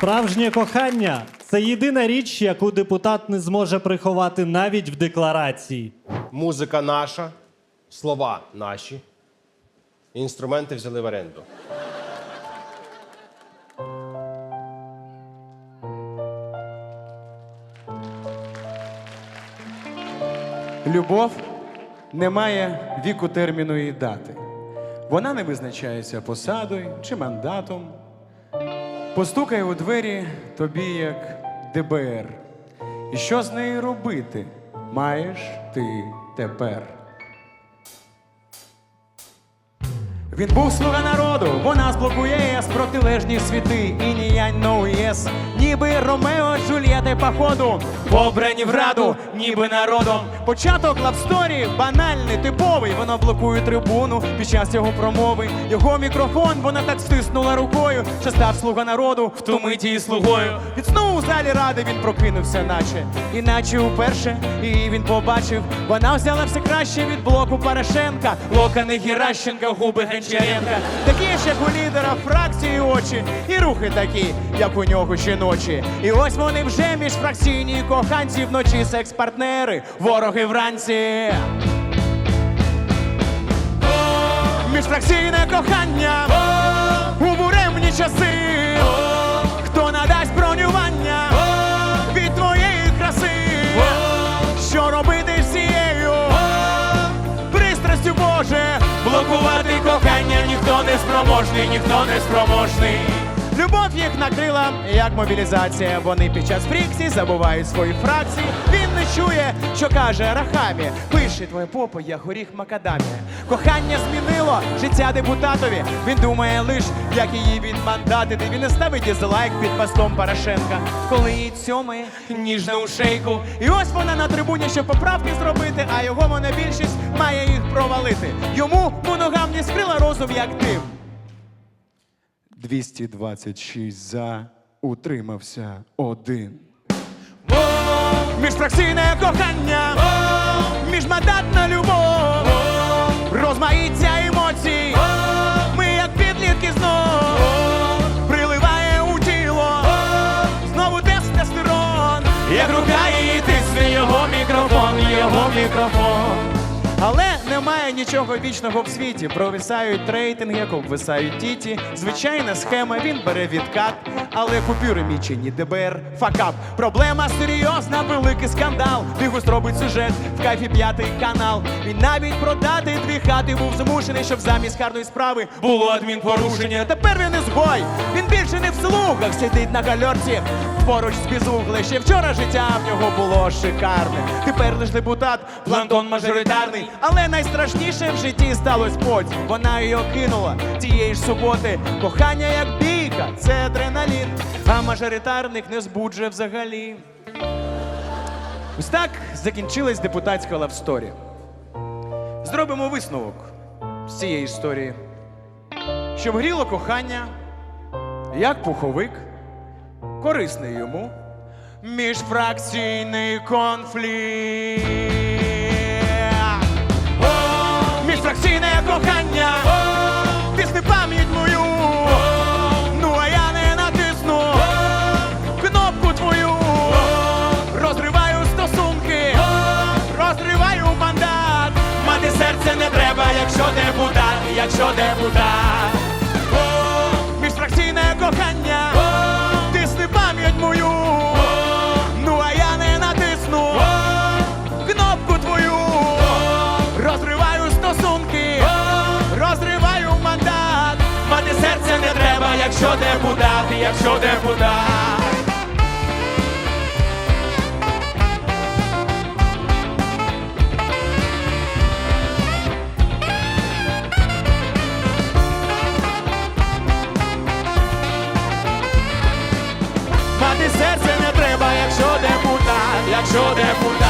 Справжнє кохання це єдина річ, яку депутат не зможе приховати навіть в декларації. Музика наша, слова наші. Інструменти взяли в оренду. Любов не має віку терміну і дати. Вона не визначається посадою чи мандатом. Постукає у двері тобі як ДБР. І що з нею робити маєш ти тепер? Він був слуга народу, вона зблокує ЄС, протилежні світи і ніянь no ЄС. Ніби Ромео Джульєти походу, обрані в раду, ніби народом. Початок лавсторі банальний, типовий. Воно блокує трибуну під час його промови. Його мікрофон вона так стиснула рукою, що став слуга народу в ту миті і слугою. Від сну у залі ради він прокинувся, наче, іначе уперше. І він побачив, вона взяла все краще від блоку Порошенка. Локони Геращенка, губи Гончаренка. Такі ж, як у лідера фракції очі, і рухи такі, як у нього жіночі. І ось вони вже міжфракційні коханці вночі секс-партнери, вороги вранці. Міжфракційне кохання у буремні часи. Блокувати кохання ніхто не спроможний, ніхто не спроможний. Любов їх накрила, як мобілізація. Вони під час фрікції забувають свої фракції. Він не чує, що каже Рахамі. Пише твоє попа, я горіх макадамі. Кохання змінило життя депутатові. Він думає лиш, як її відмандатити. Він не ставить дизлайк під постом Порошенка, коли її цьомає ніжно у шейку. І ось вона на трибуні, щоб поправки зробити, а його монобільшість має їх провалити. Йому моногамність скрила розум, як дим. 226 за, утримався один. Міжфракційне кохання, міжмандатна любов, розмаїття немає нічого вічного в світі. Провисають рейтинги, обвисають тіті. Звичайна схема, він бере відкат, але купюри мічені, ДБР, факап. Проблема серйозна, великий скандал. Бігус робить сюжет в кайфі п'ятий канал. Він навіть продати дві хати був змушений, щоб замість карної справи було адмінпорушення. Тепер він ізгой. Слугах сидить на гальорці. Поруч з безугли. Ще вчора життя в нього було шикарне. Тепер лиш депутат, плантон мажоритарний. Але найстрашніше в житті сталося потім. Вона його кинула тієї ж суботи. Кохання як бійка, це адреналін. А мажоритарник не збуджує взагалі. Ось так закінчилась депутатська лавсторі. Зробимо висновок з цієї історії. Щоб гріло кохання, як пуховик, корисний йому міжфракційний конфлікт. О, міжфракційне кохання, тисни пам'ять мою. Ну а я не натисну кнопку твою. Розриваю стосунки, розриваю мандат. Мати серце не треба, якщо депутат, якщо депутат. Кохання, тисни пам'ять мою. Ну а я не натисну кнопку твою. Розриваю стосунки, розриваю мандат. Мати серце не треба, якщо депутат, якщо депутат. Мати де не